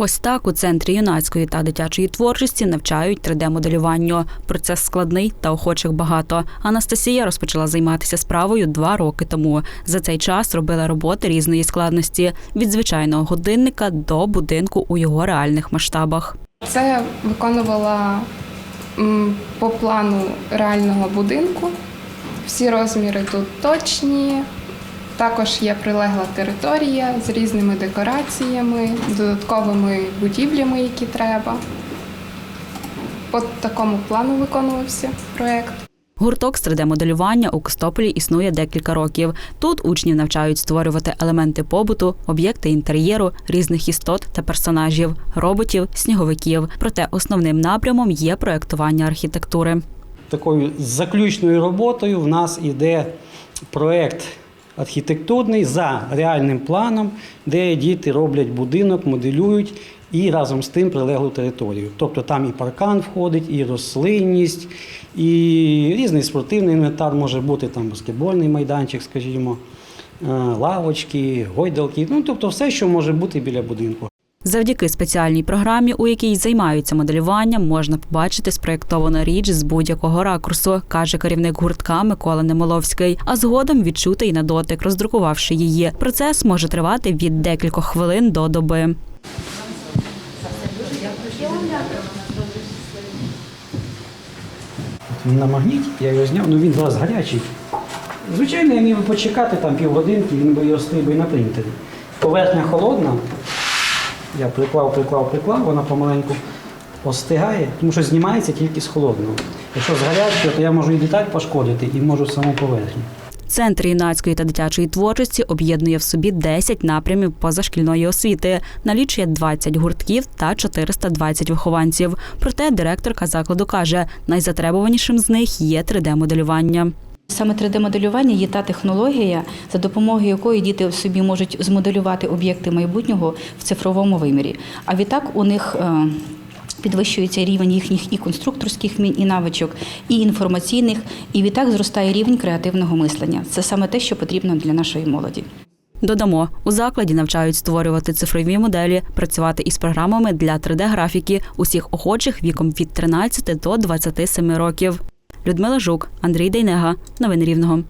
Ось так у центрі юнацької та дитячої творчості навчають 3D-моделюванню. Процес складний та охочих багато. Анастасія розпочала займатися справою два роки тому. За цей час робила роботи різної складності від звичайного годинника до будинку у його реальних масштабах. Це виконувала по плану реального будинку. Всі розміри тут точні. Також є прилегла територія з різними декораціями, додатковими будівлями, які треба. По такому плану виконувався проєкт. Гурток з 3D-моделювання у Костополі існує декілька років. Тут учнів навчають створювати елементи побуту, об'єкти інтер'єру, різних істот та персонажів, роботів, сніговиків. Проте основним напрямом є проектування архітектури. Такою заключною роботою в нас іде проєкт архітектурний за реальним планом, де діти роблять будинок, моделюють і разом з тим прилеглу територію. Тобто там і паркан входить, і рослинність, і різний спортивний інвентар може бути, там баскетбольний майданчик, скажімо, е, лавочки, гойдалки, ну тобто все, що може бути біля будинку. Завдяки спеціальній програмі, у якій займаються моделюванням, можна побачити спроєктовану річ з будь-якого ракурсу, каже керівник гуртка Микола Немоловський. А згодом відчути й на дотик, роздрукувавши її. Процес може тривати від декількох хвилин до доби. Він на магніті, я його зняв, ну він зараз гарячий. Звичайно, я міг би почекати там півгодинки, він би його стиг би на принтері. Поверхня холодна. Я приклав, приклав, приклав, вона помаленьку остигає, тому що знімається тільки з холодного. Якщо з гарячого, то я можу і деталь пошкодити, і можу саму поверхню. Центр юнацької та дитячої творчості об'єднує в собі 10 напрямів позашкільної освіти, налічує 20 гуртків та 420 вихованців. Проте директорка закладу каже, найзатребуванішим з них є 3D-моделювання. Саме 3D-моделювання є та технологія, за допомогою якої діти собі можуть змоделювати об'єкти майбутнього в цифровому вимірі. А відтак у них е, підвищується рівень їхніх і конструкторських вмінь, і навичок, і інформаційних, і відтак зростає рівень креативного мислення. Це саме те, що потрібно для нашої молоді. Додамо, у закладі навчають створювати цифрові моделі, працювати із програмами для 3D-графіки усіх охочих віком від 13 до 27 років. Людмила Жук, Андрій Дейнега. Новини Рівного.